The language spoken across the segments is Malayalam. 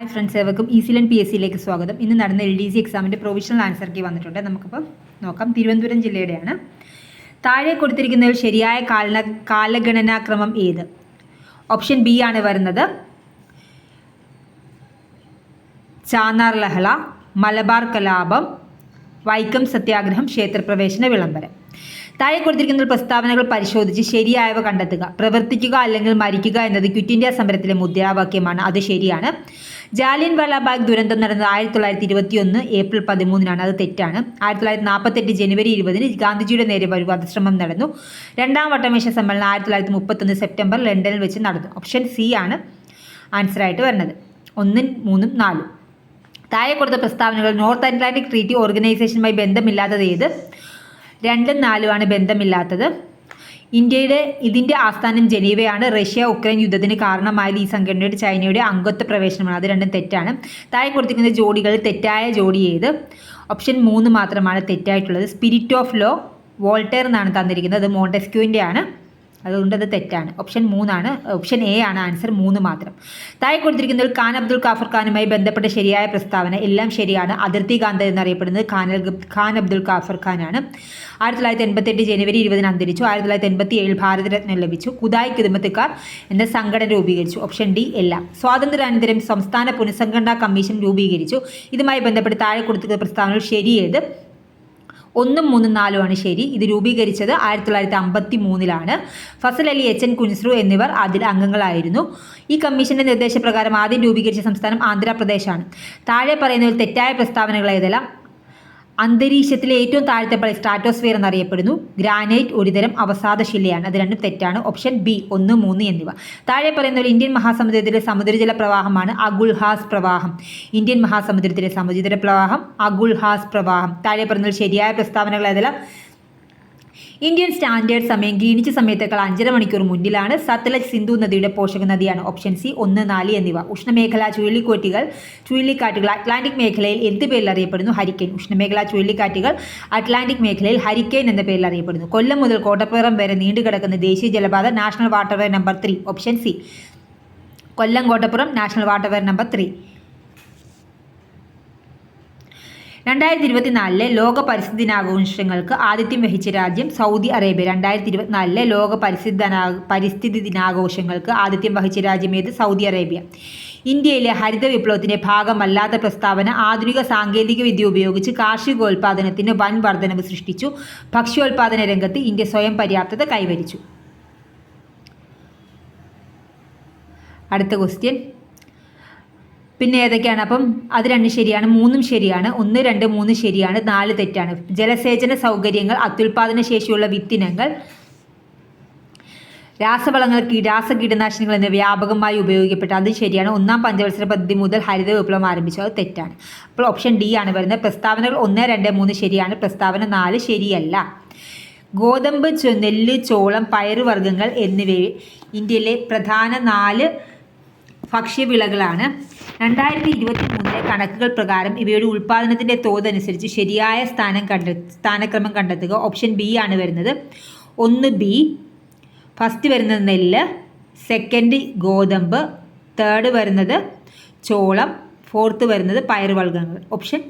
ഹായ് ഫ്രണ്ട്സ് ഏവർക്കും ഈസിലൻ പി എസ് സിയിലേക്ക് സ്വാഗതം. ഇന്ന് നടന്ന എൽ ഡി സി എക്സാമിന്റെ പ്രൊവിഷണൽ ആൻസർ കീ വന്നിട്ടുണ്ട്. നമുക്കിപ്പോൾ നോക്കാം. തിരുവനന്തപുരം ജില്ലയുടെയാണ്. താഴെ കൊടുത്തിരിക്കുന്നതിൽ ശരിയായ കാലന കാലഗണനാക്രമം ഏത്? ഓപ്ഷൻ ബി ആണ് വരുന്നത്. ചാനാർ ലഹള മലബാർ കലാപം വൈക്കം സത്യാഗ്രഹം ക്ഷേത്രപ്രവേശന വിളംബരം. താഴെ കൊടുത്തിരിക്കുന്ന പ്രസ്താവനകൾ പരിശോധിച്ച് ശരിയായവ കണ്ടെത്തുക. പ്രവർത്തിക്കുക അല്ലെങ്കിൽ മരിക്കുക എന്നത് ക്വിറ്റ് ഇന്ത്യ സമരത്തിലെ മുദ്രാവാക്യമാണ്. അത് ശരിയാണ്. ജാലിയൻ വാലാബാഗ് ദുരന്തം നടന്നത് ആയിരത്തി തൊള്ളായിരത്തി ഇരുപത്തി ഒന്ന് ഏപ്രിൽ പതിമൂന്നിനാണ്. അത് തെറ്റാണ്. ആയിരത്തി തൊള്ളായിരത്തി നാൽപ്പത്തെട്ട് ജനുവരി ഇരുപതിന് ഗാന്ധിജിയുടെ നേരെ ഒരു വധശ്രമം നടന്നു. രണ്ടാം വട്ടമേശ സമ്മേളനം ആയിരത്തി തൊള്ളായിരത്തി മുപ്പത്തൊന്ന് സെപ്റ്റംബർ ലണ്ടനിൽ വെച്ച് നടന്നു. ഓപ്ഷൻ സി ആണ് ആൻസറായിട്ട് വരുന്നത്. ഒന്നും മൂന്നും നാലും. താഴെ കൊടുത്ത പ്രസ്താവനകൾ നോർത്ത് അറ്റ്ലാന്റിക് ട്രീറ്റി ഓർഗനൈസേഷനുമായി ബന്ധമില്ലാത്തത് ഏത്? രണ്ടും നാലുമാണ് ബന്ധമില്ലാത്തത്. ഇന്ത്യയുടെ ഇതിന്റെ ആസ്ഥാനം ജനീവയാണ്. റഷ്യ ഉക്രൈൻ യുദ്ധത്തിന് കാരണമായത് ഈ സംഘടനയുടെ ചൈനയുടെ അംഗത്വ പ്രവേശനമാണ്. അത് രണ്ടും തെറ്റാണ്. താഴെ കൊടുത്തിരിക്കുന്ന ജോഡികൾ തെറ്റായ ജോഡി ഏത്? ഓപ്ഷൻ മൂന്ന് മാത്രമാണ് തെറ്റായിട്ടുള്ളത്. സ്പിരിറ്റ് ഓഫ് ലോ വോൾട്ടേർ എന്നാണ് തന്നിരിക്കുന്നത്. അത് മോണ്ടസ്ക്യൂവിന്റെ ആണ് അതുകൊണ്ട് അത് തെറ്റാണ്. ഓപ്ഷൻ മൂന്നാണ് ഓപ്ഷൻ എ ആണ് ആൻസർ മൂന്ന് മാത്രം. താഴെ ഒരു ഖാൻ അബ്ദുൾ കാഫർ ഖാനുമായി ബന്ധപ്പെട്ട ശരിയായ പ്രസ്താവന. എല്ലാം ശരിയാണ്. അതിർത്തി കാന്ത എന്നറിയപ്പെടുന്നത് ഖാൻ ഖാൻ അബ്ദുൾ കാഫർ ഖാനാണ് ആയിരത്തി തൊള്ളായിരത്തി എൺപത്തെട്ട് ജനുവരി ഇരുപതിന് അന്തരിച്ചു. ആയിരത്തി തൊള്ളായിരത്തി എൺപത്തി ഏഴിൽ ഭാരതരത്നം ലഭിച്ചു. കുതായ് കിതുമത്തുകാർ എന്ന സംഘടന രൂപീകരിച്ചു. ഓപ്ഷൻ ഡി എല്ലാം. സ്വാതന്ത്ര്യാനന്തരം സംസ്ഥാന പുനഃസംഘടനാ കമ്മീഷൻ രൂപീകരിച്ചു. ഇതുമായി ബന്ധപ്പെട്ട് താഴെ കൊടുത്തിരിക്കുന്ന പ്രസ്താവനകൾ ശരിയേത്? ഒന്നും മൂന്നും നാലും ആണ് ശരി. ഇത് രൂപീകരിച്ചത് ആയിരത്തി തൊള്ളായിരത്തി അമ്പത്തി മൂന്നിലാണ് ഫസൽ അലി എച്ച് എൻ കുൻസ്രു എന്നിവർ അതിൽ അംഗങ്ങളായിരുന്നു. ഈ കമ്മീഷന്റെ നിർദ്ദേശപ്രകാരം ആദ്യം രൂപീകരിച്ച സംസ്ഥാനം ആന്ധ്രാപ്രദേശാണ്. താഴെ പറയുന്നതിൽ തെറ്റായ പ്രസ്താവനകൾ ഏതെല്ലാം അന്തരീക്ഷത്തിലെ ഏറ്റവും താഴത്തെ പള്ളി സ്ട്രാറ്റോസ്ഫിയർ എന്നറിയപ്പെടുന്നു. ഗ്രാനൈറ്റ് ഒരുതരം അവസാദ ശിലയാണ്. അത് രണ്ടും തെറ്റാണ്. ഓപ്ഷൻ ബി ഒന്ന് മൂന്ന് എന്നിവ. താഴെ പറയുന്ന ഒരു ഇന്ത്യൻ മഹാസമുദ്രത്തിലെ സമുദ്രജല പ്രവാഹമാണ് അഗുൽഹാസ് പ്രവാഹം. ഇന്ത്യൻ മഹാസമുദ്രത്തിലെ സമുദ്രജല പ്രവാഹം അഗുൽഹാസ് പ്രവാഹം. താഴെ പറയുന്ന ശരിയായ പ്രസ്താവനകൾ ഏതെല്ലാം ഇന്ത്യൻ സ്റ്റാൻഡേർഡ് സമയം ഗീനിച്ച സമയത്തേക്കാൾ അഞ്ചര മണിക്കൂർ മുന്നിലാണ് സത്ലജ് സിന്ധു നദിയുടെ പോഷക നദിയാണ് ഓപ്ഷൻ സി ഒന്ന് നാല് എന്നിവ. ഉഷ്ണമേഖലാ ചുഴലിക്കാറ്റുകൾ ചുഴലിക്കാറ്റുകൾ അറ്റ്ലാന്റിക് മേഖലയിൽ എന്ത് പേരിൽ അറിയപ്പെടുന്നു? ഹരിക്കെയിൻ ഉഷ്ണമേഖലാ ചുഴലിക്കാറ്റുകൾ അറ്റ്ലാന്റിക് മേഖലയിൽ ഹരിക്കെയിൻ എന്ന പേരിൽ അറിയപ്പെടുന്നു. കൊല്ലം മുതൽ കോട്ടപ്പുറം വരെ നീണ്ടുകിടക്കുന്ന ദേശീയ ജലപാത national waterway number three option C. Kollam Kottappuram national waterway number three. രണ്ടായിരത്തി ഇരുപത്തിനാലിലെ ലോക പരിസ്ഥിതി ദിനാഘോഷങ്ങൾക്ക് ആതിഥ്യം വഹിച്ച രാജ്യം സൗദി അറേബ്യ. രണ്ടായിരത്തി ഇരുപത്തിനാലിലെ ലോക പരിസ്ഥിതി പരിസ്ഥിതി ദിനാഘോഷങ്ങൾക്ക് ആതിഥ്യം വഹിച്ച രാജ്യം ഏത്? Saudi Arabia. ഇന്ത്യയിലെ ഹരിത വിപ്ലവത്തിന്റെ ഭാഗമല്ലാത്ത പ്രസ്താവന ആധുനിക സാങ്കേതിക വിദ്യ ഉപയോഗിച്ച് കാർഷികോൽപാദനത്തിന് വൻ വർധനവ് സൃഷ്ടിച്ചു. ഭക്ഷ്യോൽപാദന രംഗത്ത് ഇന്ത്യ സ്വയം പര്യാപ്തത കൈവരിച്ചു. അടുത്ത ക്വസ്റ്റ്യൻ പിന്നെ ഏതൊക്കെയാണ്? അപ്പം അത് രണ്ട് ശരിയാണ് മൂന്നും ശരിയാണ് ഒന്ന് രണ്ട് മൂന്ന് ശരിയാണ് നാല് തെറ്റാണ്. ജലസേചന സൗകര്യങ്ങൾ അത്യുൽപാദന ശേഷിയുള്ള വിത്തിനങ്ങൾ രാസവളങ്ങൾ രാസ കീടനാശിനികൾ എന്നിവ വ്യാപകമായി ഉപയോഗിക്കപ്പെട്ടു അത് ശരിയാണ്. ഒന്നാം പഞ്ചവത്സര പദ്ധതി മുതൽ ഹരിത വിപ്ലവം ആരംഭിച്ചു. അത് തെറ്റാണ്. അപ്പോൾ ഓപ്ഷൻ ഡി ആണ് വരുന്നത്. പ്രസ്താവനകൾ ഒന്ന് രണ്ട് മൂന്ന് ശരിയാണ്. പ്രസ്താവന നാല് ശരിയല്ല. ഗോതമ്പ് നെല്ല് ചോളം പയറുവർഗങ്ങൾ എന്നിവ ഇന്ത്യയിലെ പ്രധാന നാല് ഭക്ഷ്യവിളകളാണ്. രണ്ടായിരത്തി ഇരുപത്തി മൂന്നിലെ കണക്കുകൾ പ്രകാരം ഇവയുടെ ഉൽപ്പാദനത്തിന്റെ തോതനുസരിച്ച് ശരിയായ സ്ഥാനം കണ്ടെ സ്ഥാനക്രമം കണ്ടെത്തുക ഓപ്ഷൻ ബി ആണ് വരുന്നത്. ഒന്ന് ബി ഫസ്റ്റ് വരുന്നത് നെല്ല് സെക്കൻഡ് ഗോതമ്പ് തേർഡ് വരുന്നത് ചോളം ഫോർത്ത് വരുന്നത് പയറുവർഗങ്ങൾ ഓപ്ഷൻ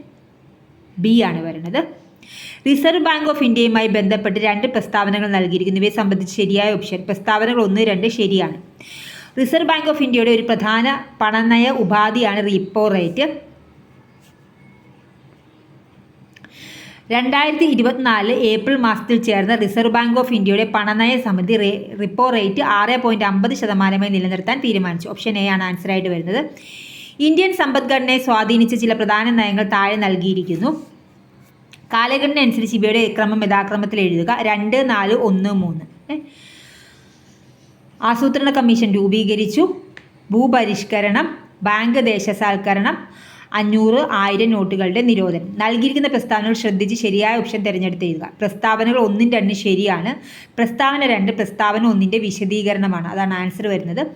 ബി ആണ് വരുന്നത്. റിസർവ് ബാങ്ക് ഓഫ് ഇന്ത്യയുമായി ബന്ധപ്പെട്ട് രണ്ട് പ്രസ്താവനകൾ നൽകിയിരിക്കുന്നു. ഇവയെ സംബന്ധിച്ച് ശരിയായ ഓപ്ഷൻ പ്രസ്താവനകൾ ഒന്ന് രണ്ട് ശരിയാണ്. റിസർവ് ബാങ്ക് ഓഫ് ഇന്ത്യയുടെ ഒരു പ്രധാന പണനയ ഉപാധിയാണ് റീപ്പോ റേറ്റ്. രണ്ടായിരത്തി ഇരുപത്തിനാല് ഏപ്രിൽ മാസത്തിൽ ചേർന്ന റിസർവ് ബാങ്ക് ഓഫ് ഇന്ത്യയുടെ പണനയ സമിതി റിപ്പോ റേറ്റ് ആറ് പോയിന്റ് അമ്പത് ശതമാനമായി നിലനിർത്താൻ തീരുമാനിച്ചു. ഓപ്ഷൻ എ ആണ് ആൻസറായിട്ട് വരുന്നത്. ഇന്ത്യൻ സമ്പദ്ഘടനയെ സ്വാധീനിച്ച ചില പ്രധാന നയങ്ങൾ താഴെ നൽകിയിരിക്കുന്നു. കാലഘടന അനുസരിച്ച് ഇവയുടെ ക്രമം യഥാക്രമത്തിൽ എഴുതുക. രണ്ട് നാല് ഒന്ന് മൂന്ന്? ആസൂത്രണ കമ്മീഷൻ രൂപീകരിച്ചു. ഭൂപരിഷ്കരണം ബാങ്ക് ദേശസാൽക്കരണം അഞ്ഞൂറ് ആയിരം നോട്ടുകളുടെ നിരോധനം. നൽകിയിരിക്കുന്ന പ്രസ്താവനകൾ ശ്രദ്ധിച്ച് ശരിയായ ഓപ്ഷൻ തിരഞ്ഞെടുത്ത് എഴുതുക. പ്രസ്താവനകൾ ഒന്നും രണ്ട് ശരിയാണ്. പ്രസ്താവന രണ്ട് പ്രസ്താവന ഒന്നിന്റെ വിശദീകരണമാണ്. അതാണ് ആൻസർ വരുന്നത്.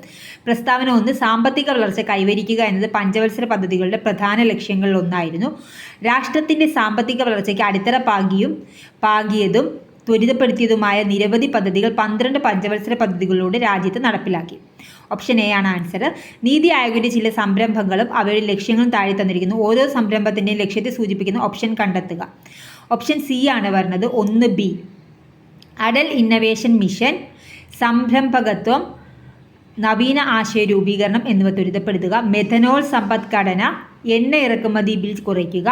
പ്രസ്താവന ഒന്ന് സാമ്പത്തിക വളർച്ച കൈവരിക്കുക എന്നത് പഞ്ചവത്സര പദ്ധതികളുടെ പ്രധാന ലക്ഷ്യങ്ങളിൽ ഒന്നായിരുന്നു. രാഷ്ട്രത്തിന്റെ സാമ്പത്തിക വളർച്ചയ്ക്ക് അടിത്തറ പാകിയും പാകിയതും ത്വരിതപ്പെടുത്തിയതുമായ നിരവധി പദ്ധതികൾ പന്ത്രണ്ട് പഞ്ചവത്സര പദ്ധതികളിലൂടെ രാജ്യത്ത് നടപ്പിലാക്കി. ഓപ്ഷൻ എ ആണ് ആൻസർ നീതി ആയോഗിന്റെ ചില സംരംഭങ്ങളും അവയുടെ ലക്ഷ്യങ്ങളും താഴെ തന്നിരിക്കുന്നു. ഓരോ സംരംഭത്തിന്റെയും ലക്ഷ്യത്തെ സൂചിപ്പിക്കുന്ന ഓപ്ഷൻ കണ്ടെത്തുക. ഓപ്ഷൻ സി ആണ് വരുന്നത് ഒന്ന് ബി അടൽ ഇന്നവേഷൻ മിഷൻ സംരംഭകത്വം നവീന ആശയ രൂപീകരണം എന്നിവ ത്വരിതപ്പെടുത്തുക. മെഥനോൾ സമ്പദ്ഘടന എണ്ണ ഇറക്കുമതി ബിൽ കുറയ്ക്കുക.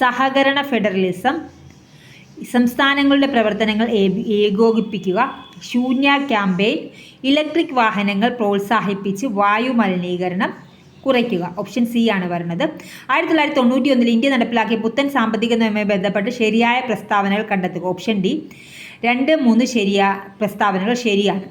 സഹകരണ ഫെഡറലിസം സംസ്ഥാനങ്ങളുടെ പ്രവർത്തനങ്ങൾ ഏകോപിപ്പിക്കുക ശൂന്യ ക്യാമ്പയിൻ ഇലക്ട്രിക് വാഹനങ്ങൾ പ്രോത്സാഹിപ്പിച്ച് വായു മലിനീകരണം കുറയ്ക്കുക. ഓപ്ഷൻ സി ആണ് വരുന്നത്. ആയിരത്തി തൊള്ളായിരത്തി തൊണ്ണൂറ്റി ഒന്നിൽ ഇന്ത്യ നടപ്പിലാക്കിയ പുത്തൻ സാമ്പത്തിക നയവുമായി ബന്ധപ്പെട്ട് ശരിയായ പ്രസ്താവനകൾ കണ്ടെത്തുക. ഓപ്ഷൻ ഡി രണ്ട് മൂന്ന് ശരിയാ പ്രസ്താവനകൾ ശരിയാണ്.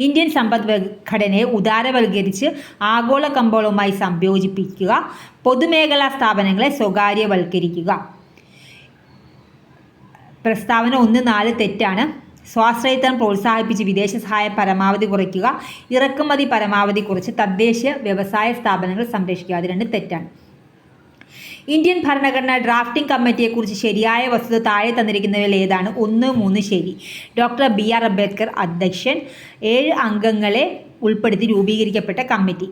ഇന്ത്യൻ സമ്പദ് ഘടനയെ ഉദാരവൽക്കരിച്ച് ആഗോള കമ്പോളവുമായി സംയോജിപ്പിക്കുക. പൊതുമേഖലാ സ്ഥാപനങ്ങളെ സ്വകാര്യവൽക്കരിക്കുക. പ്രസ്താവന ഒന്ന് നാല് തെറ്റാണ്. സ്വാശ്രയത്വം പ്രോത്സാഹിപ്പിച്ച് വിദേശ സഹായ പരമാവധി കുറയ്ക്കുക ഇറക്കുമതി പരമാവധി കുറച്ച് തദ്ദേശീയ വ്യവസായ സ്ഥാപനങ്ങൾ സംരക്ഷിക്കുക. അത് രണ്ട് തെറ്റാണ്. ഇന്ത്യൻ ഭരണഘടന ഡ്രാഫ്റ്റിംഗ് കമ്മിറ്റിയെക്കുറിച്ച് ശരിയായ വസ്തുത താഴെ തന്നിരിക്കുന്നവയിൽ ഏതാണ്? ഒന്ന് മൂന്ന് ശരി. ഡോക്ടർ ബി ആർ അംബേദ്കർ അധ്യക്ഷൻ. ഏഴ് അംഗങ്ങളെ ഉൾപ്പെടുത്തി രൂപീകരിക്കപ്പെട്ട കമ്മിറ്റി.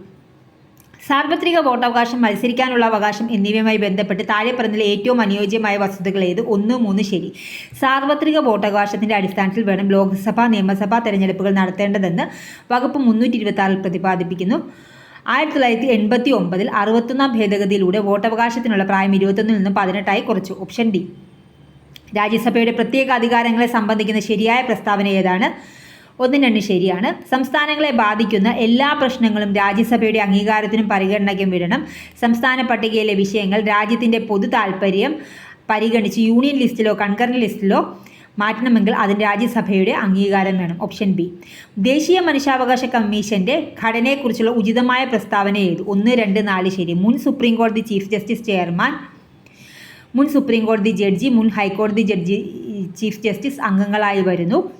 സാർവത്രിക വോട്ടവകാശം മത്സരിക്കാനുള്ള അവകാശം എന്നിവയുമായി ബന്ധപ്പെട്ട് താഴെ പറഞ്ഞതിൽ ഏറ്റവും അനുയോജ്യമായ വസ്തുതകൾ ഏത്? ഒന്ന് മൂന്ന് ശരി. സാർവത്രിക വോട്ടവകാശത്തിന്റെ അടിസ്ഥാനത്തിൽ വേണം ലോക്സഭാ നിയമസഭാ തെരഞ്ഞെടുപ്പുകൾ നടത്തേണ്ടതെന്ന് വകുപ്പ് മുന്നൂറ്റി ഇരുപത്തി പ്രതിപാദിപ്പിക്കുന്നു. ആയിരത്തി തൊള്ളായിരത്തി എൺപത്തി ഒമ്പതിൽ അറുപത്തൊന്നാം ഭേദഗതിയിലൂടെ വോട്ടവകാശത്തിനുള്ള പ്രായം ഇരുപത്തൊന്നിൽ നിന്നും പതിനെട്ടായി കുറച്ചു. Option D. രാജ്യസഭയുടെ പ്രത്യേക അധികാരങ്ങളെ സംബന്ധിക്കുന്ന ശരിയായ പ്രസ്താവന ഏതാണ്? ഒന്നും രണ്ട് ശരിയാണ്. സംസ്ഥാനങ്ങളെ ബാധിക്കുന്ന എല്ലാ പ്രശ്നങ്ങളും രാജ്യസഭയുടെ അംഗീകാരത്തിനും പരിഗണനയ്ക്കും വിടണം. സംസ്ഥാന പട്ടികയിലെ വിഷയങ്ങൾ രാജ്യത്തിന്റെ പൊതു താൽപ്പര്യം പരിഗണിച്ച് യൂണിയൻ ലിസ്റ്റിലോ കൺകറന്റ് ലിസ്റ്റിലോ മാറ്റണമെങ്കിൽ അതിന് രാജ്യസഭയുടെ അംഗീകാരം വേണം. Option B. ദേശീയ മനുഷ്യാവകാശ കമ്മീഷന്റെ ഘടനയെക്കുറിച്ചുള്ള ഉചിതമായ പ്രസ്താവന ഏത് ഒന്ന് രണ്ട് നാല് ശരി. മുൻ സുപ്രീം കോടതി ചീഫ് ജസ്റ്റിസ് ചെയർമാൻ മുൻ സുപ്രീം കോടതി ജഡ്ജി മുൻ ഹൈക്കോടതി ജഡ്ജി ചീഫ് ജസ്റ്റിസ് അംഗങ്ങളായി വരുന്നു.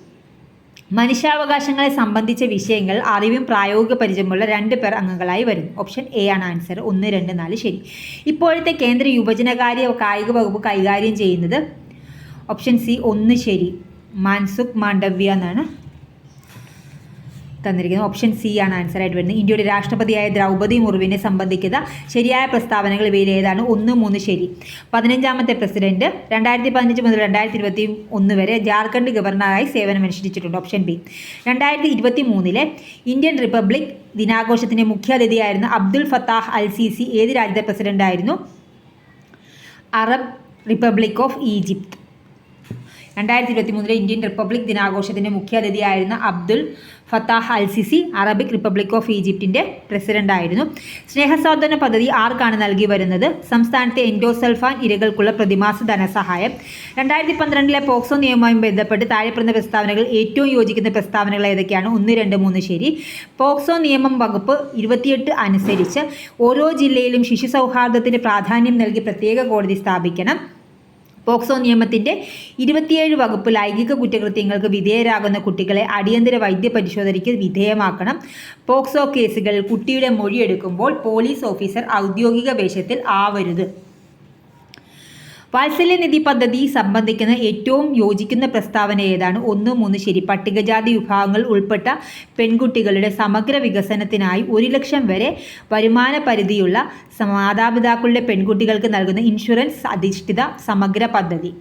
മനുഷ്യാവകാശങ്ങളെ സംബന്ധിച്ച വിഷയങ്ങൾ അറിവും പ്രായോഗിക പരിചയമുള്ള രണ്ട് പേർ അംഗങ്ങളായി വരും ഓപ്ഷൻ എ ആണ് ആൻസർ ഒന്ന് രണ്ട് നാല് ശരി. ഇപ്പോഴത്തെ കേന്ദ്ര യുവജനകാര്യ കായിക വകുപ്പ് കൈകാര്യം ചെയ്യുന്നത്? ഓപ്ഷൻ സി ഒന്ന് ശരി. മാൻസുഖ് മാണ്ഡവ്യ എന്നാണ്. തന്നിരിക്കുന്നത് ഓപ്ഷൻ സി ആണ് ആൻസർ ആയിട്ട് വരുന്നത്. ഇന്ത്യയുടെ രാഷ്ട്രപതിയായ ദ്രൗപദി മുർമുവിനെ സംബന്ധിക്കുന്ന ശരിയായ പ്രസ്താവനകൾ ഇവയിൽ ഏതാണ്? ഒന്ന് മൂന്ന് ശരി. പതിനഞ്ചാമത്തെ പ്രസിഡന്റ് രണ്ടായിരത്തി പതിനഞ്ച് മുതൽ രണ്ടായിരത്തി ഇരുപത്തി ഒന്ന് വരെ ജാർഖണ്ഡ് ഗവർണറായി സേവനമനുഷ്ഠിച്ചിട്ടുണ്ട്. ഓപ്ഷൻ ബി രണ്ടായിരത്തി ഇരുപത്തി മൂന്നിലെ ഇന്ത്യൻ റിപ്പബ്ലിക് ദിനാഘോഷത്തിന്റെ മുഖ്യാതിഥിയായിരുന്ന Abdul Fattah al Sisi ഏത് രാജ്യത്തെ പ്രസിഡന്റായിരുന്നു അറബ് റിപ്പബ്ലിക് ഓഫ് ഈജിപ്ത്. രണ്ടായിരത്തി ഇരുപത്തി മൂന്നിലെ ഇന്ത്യൻ റിപ്പബ്ലിക് ദിനാഘോഷത്തിന്റെ മുഖ്യാതിഥിയായിരുന്ന Abdul Fattah al Sisi Arabic Republic of ഈജിപ്തിന്റെ പ്രസിഡന്റ് ആയിരുന്നു. സ്നേഹസാധന പദ്ധതി ആർക്കാണ് നൽകി വരുന്നത്? സംസ്ഥാനത്തെ എൻഡോസൾഫാൻ ഇരകൾക്കുള്ള പ്രതിമാസ ധനസഹായം. രണ്ടായിരത്തി പന്ത്രണ്ടിലെ പോക്സോ നിയമവുമായി ബന്ധപ്പെട്ട് താഴെപ്പെടുന്ന പ്രസ്താവനകൾ ഏറ്റവും യോജിക്കുന്ന പ്രസ്താവനകൾ ഏതൊക്കെയാണ്? ഒന്ന് രണ്ട് മൂന്ന് ശരി. പോക്സോ നിയമം വകുപ്പ് ഇരുപത്തിയെട്ട് അനുസരിച്ച് ഓരോ ജില്ലയിലും ശിശു സൗഹാർദ്ദത്തിന് പ്രാധാന്യം നൽകി പ്രത്യേക കോടതി സ്ഥാപിക്കണം. പോക്സോ നിയമത്തിന്റെ ഇരുപത്തിയേഴ് വകുപ്പ് ലൈംഗിക കുറ്റകൃത്യങ്ങൾക്ക് വിധേയരാകുന്ന കുട്ടികളെ അടിയന്തര വൈദ്യ പരിശോധനയ്ക്ക് വിധേയമാക്കണം. പോക്സോ കേസുകളിൽ കുട്ടിയുടെ മൊഴിയെടുക്കുമ്പോൾ പോലീസ് ഓഫീസർ ഔദ്യോഗിക വേഷത്തിൽ ആവരുത്. വാത്സല്യനിധി പദ്ധതി സംബന്ധിക്കുന്ന ഏറ്റവും യോജിക്കുന്ന പ്രസ്താവന ഏതാണ്? ഒന്ന് മൂന്ന് ശരി. പട്ടികജാതി വിഭാഗങ്ങൾ ഉൾപ്പെട്ട പെൺകുട്ടികളുടെ സമഗ്ര വികസനത്തിനായി ഒരു ലക്ഷം വരെ വരുമാന പരിധിയുള്ള മാതാപിതാക്കളുടെ പെൺകുട്ടികൾക്ക് നൽകുന്ന ഇൻഷുറൻസ് അധിഷ്ഠിത സമഗ്ര പദ്ധതി.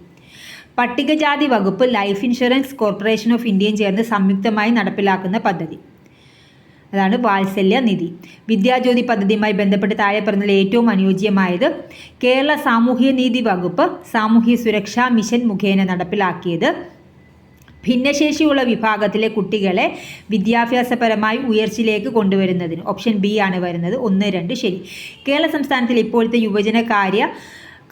പട്ടികജാതി വകുപ്പ് ലൈഫ് ഇൻഷുറൻസ് കോർപ്പറേഷൻ ഓഫ് ഇന്ത്യയും ചേർന്ന് സംയുക്തമായി നടപ്പിലാക്കുന്ന പദ്ധതി. അതാണ് വാത്സല്യ നിധി. വിദ്യാജ്യോതി പദ്ധതിയുമായി ബന്ധപ്പെട്ട് താഴെ പറഞ്ഞതിൽ ഏറ്റവും അനുയോജ്യമായത് കേരള സാമൂഹ്യ നീതി വകുപ്പ് സാമൂഹ്യ സുരക്ഷാ മിഷൻ മുഖേന നടപ്പിലാക്കിയത്. ഭിന്നശേഷിയുള്ള വിഭാഗത്തിലെ കുട്ടികളെ വിദ്യാഭ്യാസപരമായി ഉയർച്ചയിലേക്ക് കൊണ്ടുവരുന്നതിന്. ഓപ്ഷൻ ബി ആണ് വരുന്നത്. ഒന്ന് രണ്ട് ശരി. കേരള സംസ്ഥാനത്തിൽ ഇപ്പോഴത്തെ യുവജനകാര്യ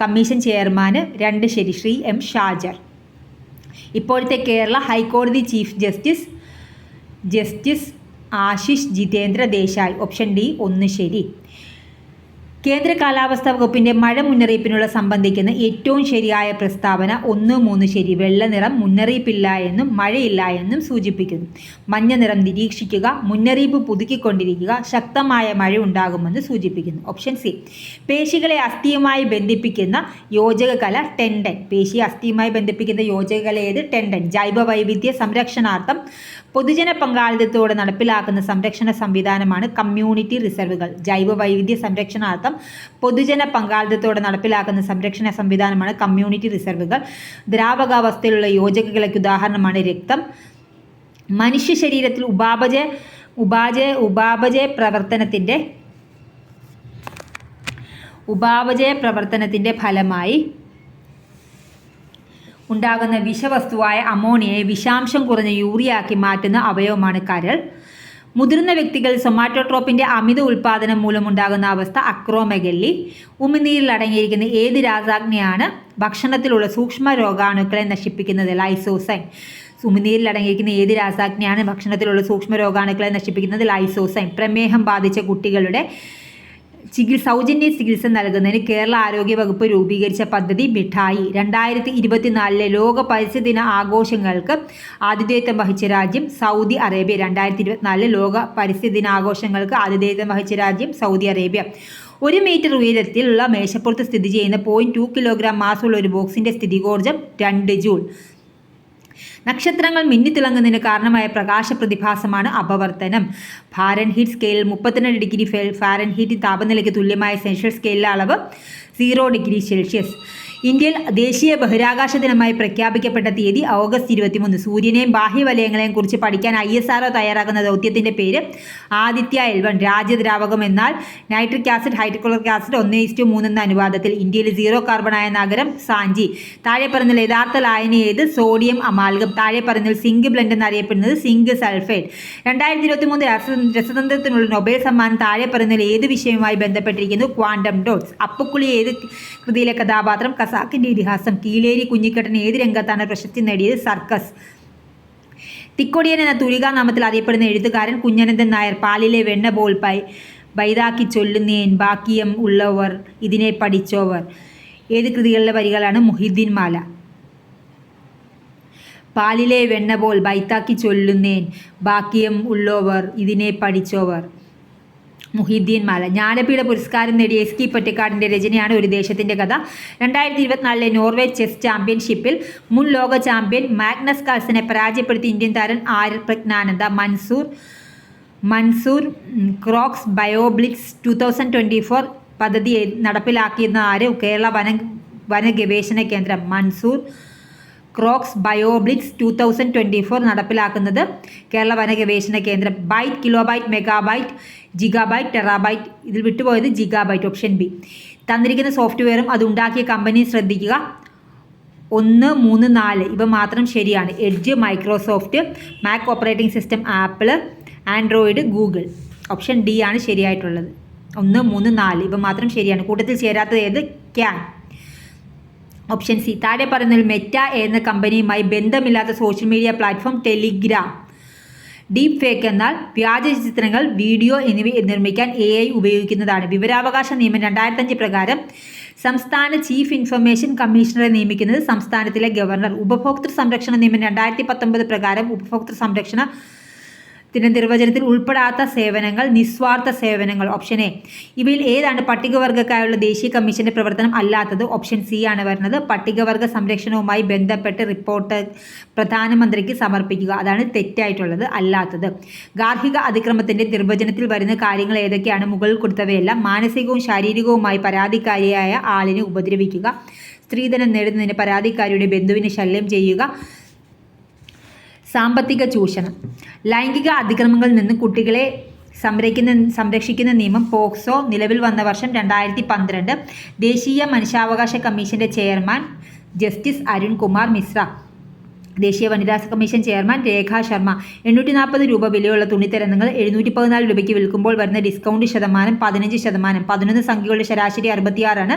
കമ്മീഷൻ ചെയർമാന് രണ്ട് ശരി. ശ്രീ എം ഷാജർ. ഇപ്പോഴത്തെ കേരള ഹൈക്കോടതി chief justice justice Ashish Jitendra Desai option D ഒന്ന് ശരി. കേന്ദ്ര കാലാവസ്ഥാ വകുപ്പിന്റെ മഴ മുന്നറിയിപ്പിനുള്ള സംബന്ധിക്കുന്ന ഏറ്റവും ശരിയായ പ്രസ്താവന ഒന്ന് മൂന്ന് ശരി. വെള്ള നിറം മുന്നറിയിപ്പില്ല എന്നും മഴയില്ല എന്നും സൂചിപ്പിക്കുന്നു. മഞ്ഞ നിറം നിരീക്ഷിക്കുക മുന്നറിയിപ്പ് പുതുക്കിക്കൊണ്ടിരിക്കുക ശക്തമായ മഴ ഉണ്ടാകുമെന്ന് സൂചിപ്പിക്കുന്നു. ഓപ്ഷൻ സി പേശികളെ അസ്ഥിയുമായി ബന്ധിപ്പിക്കുന്ന യോജകകല ടെൻഡൻ. പേശി അസ്ഥിയുമായി ബന്ധിപ്പിക്കുന്ന യോജകകല ഏത്? ടെൻഡൻ. ജൈവ വൈവിധ്യ സംരക്ഷണാർത്ഥം പൊതുജന പങ്കാളിത്തത്തോടെ നടപ്പിലാക്കുന്ന സംരക്ഷണ സംവിധാനമാണ് കമ്മ്യൂണിറ്റി റിസർവുകൾ. ജൈവ വൈവിധ്യ സംരക്ഷണാർത്ഥം പൊതുജന പങ്കാളിത്തത്തോടെ നടപ്പിലാക്കുന്ന സംരക്ഷണ സംവിധാനമാണ് കമ്മ്യൂണിറ്റി റിസർവുകൾ. ദ്രാവകാവസ്ഥയിലുള്ള യോജകങ്ങൾക്ക് ഉദാഹരണമാണ് രക്തം. മനുഷ്യ ശരീരത്തിൽ ഉപാപജ ഉപാജ ഉപാപചയ പ്രവർത്തനത്തിന്റെ ഉപാപചയ പ്രവർത്തനത്തിന്റെ ഫലമായി ഉണ്ടാകുന്ന വിഷവസ്തുവായ അമോണിയയെ വിഷാംശം കുറഞ്ഞ യൂറിയാക്കി മാറ്റുന്ന അവയവമാണ് കരൾ. മുതിർന്ന വ്യക്തികൾ സൊമാറ്റോട്രോപ്പിന്റെ അമിത ഉൽപ്പാദനം മൂലമുണ്ടാകുന്ന അവസ്ഥ അക്രോമെഗല്ലി. ഉമിനീരിൽ അടങ്ങിയിരിക്കുന്ന ഏത് രാസാഗ്നിയാണ് ഭക്ഷണത്തിലുള്ള സൂക്ഷ്മ രോഗാണുക്കളെ നശിപ്പിക്കുന്നത്? ലൈസോസൈൻ. ഉമിനീരിൽ അടങ്ങിയിരിക്കുന്ന ഏത് രാസാഗ്നിയാണ് ഭക്ഷണത്തിലുള്ള സൂക്ഷ്മ രോഗാണുക്കളെ നശിപ്പിക്കുന്നത്? ലൈസോസൈൻ. പ്രമേഹം ബാധിച്ച കുട്ടികളുടെ ചികിത്സ സൗജന്യ ചികിത്സ നൽകുന്നതിന് കേരള ആരോഗ്യ വകുപ്പ് രൂപീകരിച്ച പദ്ധതി മിഠായി. രണ്ടായിരത്തി ഇരുപത്തിനാലിലെ ലോക പരിസ്ഥിതി ദിന ആഘോഷങ്ങൾക്ക് ആതിഥേയത്വം വഹിച്ച രാജ്യം സൗദി അറേബ്യ. രണ്ടായിരത്തി ഇരുപത്തിനാലിലെ ലോക പരിസ്ഥിതി ദിനാഘോഷങ്ങൾക്ക് ആതിഥേയത്വം വഹിച്ച രാജ്യം സൗദി അറേബ്യ. ഒരു മീറ്റർ ഉയരത്തിലുള്ള മേശപ്പുറത്ത് സ്ഥിതി ചെയ്യുന്ന പോയിന്റ് ടു കിലോഗ്രാം മാസമുള്ള ഒരു ബോക്സിന്റെ സ്ഥിതികോർജം രണ്ട് ജൂൾ. നക്ഷത്രങ്ങൾ മിന്നിത്തിളങ്ങുന്നതിന് കാരണമായ പ്രകാശ പ്രതിഭാസമാണ് അപവർത്തനം ഫാരൻഹീറ്റ് സ്കെയിലിൽ മുപ്പത്തിരണ്ട് ഡിഗ്രി ഫാരൻ ഹീറ്റ് താപനിലയ്ക്ക് തുല്യമായ സെൻഷ്യൽ സ്കെയിലിലെ അളവ് സീറോ ഡിഗ്രി സെൽഷ്യസ്. ഇന്ത്യയിൽ ദേശീയ ബഹിരാകാശ ദിനമായി പ്രഖ്യാപിക്കപ്പെട്ട തീയതി ഓഗസ്റ്റ് ഇരുപത്തിമൂന്ന്. സൂര്യനെയും ബാഹ്യവലയങ്ങളെയും കുറിച്ച് പഠിക്കാൻ ഐ എസ് ആർഒ തയ്യാറാക്കുന്ന ദൗത്യത്തിന്റെ പേര് ആദിത്യ എൽ വൺ രാജ്യദ്രാവകം എന്നാൽ നൈട്രിക് ആസിഡ് ഹൈഡ്രോക്ലോറിക് ആസിഡ് ഒന്ന് ഇസ്റ്റു മൂന്നെന്ന അനുപാതത്തിൽ ഇന്ത്യയിൽ സീറോ കാർബണായ നഗരം സാഞ്ചി. താഴെ പറഞ്ഞ യഥാർത്ഥ ലായനി ഏത്? Sodium amalgam. താഴെ പറഞ്ഞ സിങ്ക് ബ്ലെൻഡ് എന്നറിയപ്പെടുന്നത് സിങ്ക് സൾഫേറ്റ്. രണ്ടായിരത്തി ഇരുപത്തി മൂന്ന് രസതന്ത്രത്തിനുള്ള നൊബേൽ സമ്മാനം താഴെ പറഞ്ഞ ഏത് വിഷയവുമായി ബന്ധപ്പെട്ടിരിക്കുന്നു? Quantum dots. അപ്പുക്കുളി ഏത് കൃതിയിലെ കഥാപാത്രം? ഖസാക്കിന്റെ ഇതിഹാസം. കീലേരി കുഞ്ഞിക്കെട്ടൻ ഏത് രംഗത്താണ് പ്രശസ്തി നേടിയത്? സർക്കസ്. തിക്കൊടിയൻ എന്ന തുലികാ നാമത്തിൽ അറിയപ്പെടുന്ന എഴുത്തുകാരൻ കുഞ്ഞനന്ദൻ നായർ. പാലിലെ വെണ്ണ പോൽ പൈ ബൈതാക്കി ചൊല്ലുന്നേൻ ബാക്കിയം ഉള്ളവർ ഇതിനെ പഠിച്ചോവർ. ഏത് കൃതികളിലെ വരികളാണ്? മുഹിദ്ദീൻ മാല. പാലിലെ വെണ്ണ പോൽ ബൈത്താക്കി ചൊല്ലുന്നേൻ ബാക്കിയം ഉള്ളവർ ഇതിനെ പഠിച്ചോവർ. മുഹീദ്ദീൻ മാല. ജ്ഞാനപീഠ പുരസ്കാരം നേടിയ എസ് കി പൊറ്റക്കാടിന്റെ രചനയാണ് ഒരു ദേശത്തിന്റെ കഥ. രണ്ടായിരത്തി ഇരുപത്തിനാലിലെ നോർവേ ചെസ് ചാമ്പ്യൻഷിപ്പിൽ മുൻ ലോക ചാമ്പ്യൻ മാഗ്നസ് കാൾസനെ പരാജയപ്പെടുത്തി ഇന്ത്യൻ താരൻ Arya Praggnanandhaa Monsoon Monsoon Croaks BioBlitz two thousand twenty four പദ്ധതി നടപ്പിലാക്കിയെന്ന ആര്? കേരള വന വന ഗവേഷണ കേന്ദ്രം. Monsoon Croaks BioBlitz two thousand twenty four നടപ്പിലാക്കുന്നത് കേരള വന ഗവേഷണ കേന്ദ്രം. Byte kilobyte megabyte gigabyte terabyte ഇതിൽ വിട്ടുപോയത് ജിഗാബൈറ്റ് ഓപ്ഷൻ ബി തന്നിരിക്കുന്ന സോഫ്റ്റ്വെയറും അത് ഉണ്ടാക്കിയ കമ്പനി ശ്രദ്ധിക്കുക. ഒന്ന് മൂന്ന് നാല് ഇവ മാത്രം ശരിയാണ്. Edge Microsoft Mac operating system Apple Android Google option D ആണ് ശരിയായിട്ടുള്ളത്. ഒന്ന് മൂന്ന് നാല് ഇവ മാത്രം ശരിയാണ്. കൂട്ടത്തിൽ ചേരാത്തത് ഏത്? ക്യാൻ ഓപ്ഷൻ സി താഴെ പറയുന്നതിൽ മെറ്റ എന്ന കമ്പനിയുമായി ബന്ധമില്ലാത്ത social media platform Telegram deepfake എന്നാൽ വ്യാജ ചിത്രങ്ങൾ വീഡിയോ എന്നിവ നിർമ്മിക്കാൻ എ ഐ ഉപയോഗിക്കുന്നതാണ്. വിവരാവകാശ നിയമം രണ്ടായിരത്തഞ്ച് പ്രകാരം സംസ്ഥാന ചീഫ് ഇൻഫർമേഷൻ കമ്മീഷണറെ നിയമിക്കുന്നത് സംസ്ഥാനത്തിലെ ഗവർണർ ഉപഭോക്തൃ സംരക്ഷണ നിയമം രണ്ടായിരത്തി പത്തൊമ്പത് പ്രകാരം ഉപഭോക്തൃ സംരക്ഷണ ത്തിന്റെ നിർവചനത്തിൽ ഉൾപ്പെടാത്ത സേവനങ്ങൾ നിസ്വാർത്ഥ സേവനങ്ങൾ ഓപ്ഷൻ എ ഇവയിൽ ഏതാണ് പട്ടികവർഗക്കായുള്ള ദേശീയ കമ്മീഷന്റെ പ്രവർത്തനം അല്ലാത്തത്? ഓപ്ഷൻ സി ആണ് വരുന്നത്. പട്ടികവർഗ സംരക്ഷണവുമായി ബന്ധപ്പെട്ട് റിപ്പോർട്ട് പ്രധാനമന്ത്രിക്ക് സമർപ്പിക്കുക. അതാണ് തെറ്റായിട്ടുള്ളത് അല്ലാത്തത്. ഗാർഹിക അതിക്രമത്തിന്റെ നിർവചനത്തിൽ വരുന്ന കാര്യങ്ങൾ ഏതൊക്കെയാണ്? മുകളിൽ കൊടുത്തവയെല്ലാം മാനസികവും ശാരീരികവുമായി പരാതിക്കാരിയായ ആളിനെ ഉപദ്രവിക്കുക. സ്ത്രീധനം നേടുന്നതിന് പരാതിക്കാരിയുടെ ബന്ധുവിനെ ശല്യം ചെയ്യുക. സാമ്പത്തിക ചൂഷണം. ലൈംഗിക അതിക്രമങ്ങളിൽ നിന്ന് കുട്ടികളെ സംരക്ഷിക്കുന്ന സംരക്ഷിക്കുന്ന നിയമം പോക്സോ നിലവിൽ വന്ന വർഷം രണ്ടായിരത്തി പന്ത്രണ്ട് ദേശീയ മനുഷ്യാവകാശ കമ്മീഷന്റെ ചെയർമാൻ ജസ്റ്റിസ് അരുൺ കുമാർ മിശ്ര. ദേശീയ വനിതാ കമ്മീഷൻ ചെയർമാൻ രേഖ ശർമ്മ. എണ്ണൂറ്റി നാൽപ്പത് രൂപ വിലയുള്ള തുണിത്തരങ്ങൾ എഴുന്നൂറ്റി പതിനാല് രൂപയ്ക്ക് വിൽക്കുമ്പോൾ വരുന്ന ഡിസ്കൗണ്ട് ശതമാനം പതിനഞ്ച് ശതമാനം. പതിനൊന്ന് സംഖ്യകളുടെ ശരാശരി അറുപത്തിയാറാണ്.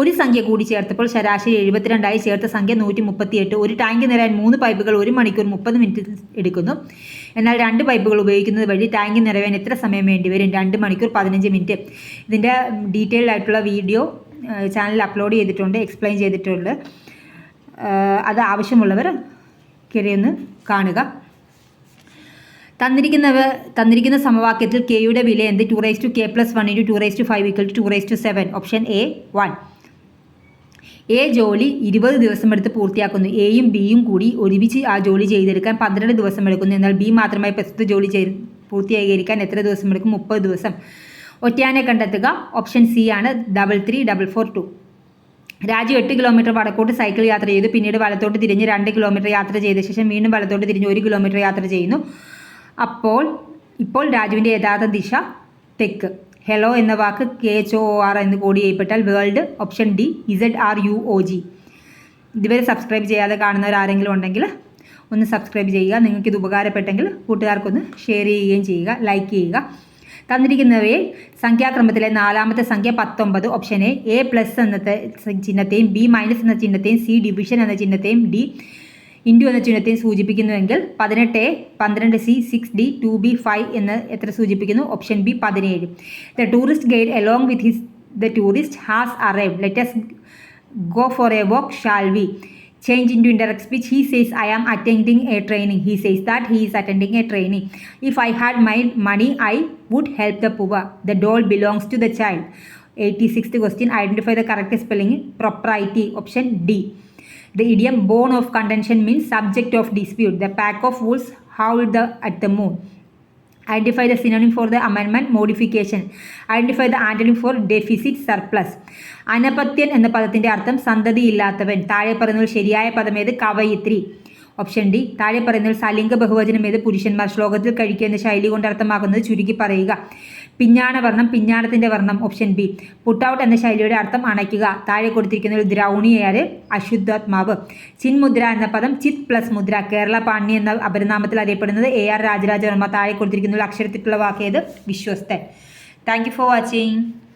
ഒരു സംഖ്യ കൂടി ചേർത്തപ്പോൾ ശരാശരി എഴുപത്തിരണ്ടായി ചേർത്ത സംഖ്യ നൂറ്റി മുപ്പത്തിയെട്ട് ഒരു ടാങ്ക് നിറയാൻ മൂന്ന് പൈപ്പുകൾ ഒരു മണിക്കൂർ മുപ്പത് മിനിറ്റ് എടുക്കുന്നു. എന്നാൽ രണ്ട് പൈപ്പുകൾ ഉപയോഗിക്കുന്നത് വഴി ടാങ്ക് നിറയാൻ എത്ര സമയം വേണ്ടിവരും രണ്ട് മണിക്കൂർ പതിനഞ്ച് മിനിറ്റ്. ഇതിന്റെ ഡീറ്റെയിൽഡ് ആയിട്ടുള്ള വീഡിയോ ചാനലിൽ അപ്ലോഡ് ചെയ്തിട്ടുണ്ട് എക്സ്പ്ലെയിൻ ചെയ്തിട്ടുണ്ട്. അത് ആവശ്യമുള്ളവർ കയറിയൊന്ന് കാണുക. തന്നിരിക്കുന്നവ തന്നിരിക്കുന്ന സമവാക്യത്തിൽ കെയുടെ വില എന്ത്? Two raise to K plus one into two raise to five equal to two raise to seven option A one A ജോലി ഇരുപത് ദിവസം എടുത്ത് പൂർത്തിയാക്കുന്നു. എയും ബിയും കൂടി ഒരുമിച്ച് ആ ജോലി ചെയ്തെടുക്കാൻ പന്ത്രണ്ട് ദിവസം എടുക്കുന്നു. എന്നാൽ ബി മാത്രമായി പ്രസ്തുത ജോലി ചെയ്ത് പൂർത്തീകരിക്കാൻ എത്ര ദിവസം എടുക്കും? മുപ്പത് ദിവസം. ഒറ്റയാനെ കണ്ടെത്തുക. ഓപ്ഷൻ സി ആണ്. Double three double four two Raju എട്ട് കിലോമീറ്റർ വടക്കോട്ട് സൈക്കിൾ യാത്ര ചെയ്തു. പിന്നീട് വലത്തോട്ട് തിരിഞ്ഞ് രണ്ട് കിലോമീറ്റർ യാത്ര ചെയ്ത ശേഷം വീണ്ടും വലത്തോട്ട് തിരിഞ്ഞ് ഒരു കിലോമീറ്റർ യാത്ര ചെയ്യുന്നു. അപ്പോൾ ഇപ്പോൾ രാജുവിന്റെ യഥാർത്ഥ ദിശ തെക്ക്. ഹെലോ എന്ന വാക്ക് കെ എച്ച് ഒ ആർ എന്ന് code ചെയ്യപ്പെട്ടാൽ world option D Z R U O G ഇതുവരെ സബ്സ്ക്രൈബ് ചെയ്യാതെ കാണുന്നവർ ആരെങ്കിലും ഉണ്ടെങ്കിൽ ഒന്ന് സബ്സ്ക്രൈബ് ചെയ്യുക. നിങ്ങൾക്കിത് ഉപകാരപ്പെട്ടെങ്കിൽ കൂട്ടുകാർക്കൊന്ന് ഷെയർ ചെയ്യുകയും ചെയ്യുക ലൈക്ക് ചെയ്യുക. തന്നിരിക്കുന്നവയിൽ സംഖ്യാക്രമത്തിലെ നാലാമത്തെ സംഖ്യ പത്തൊമ്പത് ഓപ്ഷൻ എ എ പ്ലസ് എന്ന ചിഹ്നത്തെയും ബി മൈനസ് എന്ന ചിഹ്നത്തെയും സി ഡിവിഷൻ എന്ന ചിഹ്നത്തെയും ഡി ഇൻഡു എന്ന ചിഹ്നത്തെയും സൂചിപ്പിക്കുന്നുവെങ്കിൽ പതിനെട്ട് പന്ത്രണ്ട് C six D two B five എന്ന് എത്ര സൂചിപ്പിക്കുന്നു? ഓപ്ഷൻ ബി പതിനേഴ്. The tourist guide along with his the tourist has arrive let's go for a walk shall we? Change into indirect speech he says i am attending a training. He says that he is attending a training. If i had my money i would help the poor. The doll belongs to the child. 86th question identify the correct spelling propriety option d. The idiom bone of contention means subject of dispute. The pack of wolves howled the, at the moon identify the synonym for the അമെൻമെന്റ് modification identify the antonym for deficit surplus അനപത്യൻ എന്ന പദത്തിന്റെ അർത്ഥം സന്തതിയില്ലാത്തവൻ താഴെ പറയുന്നത് ശരിയായ പദമേത് കവയിത്രി. ഓപ്ഷൻ ഡി താഴെ പറയുന്നതിൽ സലിംഗ ബഹുവചനം ഏത്? പുരുഷന്മാർ ശ്ലോകത്തിൽ കഴിക്കുക എന്ന ശൈലി കൊണ്ട് അർത്ഥമാക്കുന്നത് ചുരുക്കി പറയുക. പിഞ്ഞാണ വർണം പിഞ്ഞാണത്തിന്റെ വർണം ഓപ്ഷൻ ബി പുട്ട് ഔട്ട് എന്ന ശൈലിയുടെ അർത്ഥം അണയ്ക്കുക. താഴെ കൊടുത്തിരിക്കുന്ന ഒരു ദ്രൗണിയായ അശുദ്ധാത്മാവ്. ചിൻമുദ്ര എന്ന പദം ചിത് പ്ലസ് മുദ്ര. കേരള പാണി എന്ന അപരനാമത്തിൽ അറിയപ്പെടുന്നത് എ ആർ രാജരാജവർമ്മ. താഴെ കൊടുത്തിരിക്കുന്ന ഒരു അക്ഷരത്തിലുള്ള വാക്കേത് വിശ്വസ്തൻ. Thank you for watching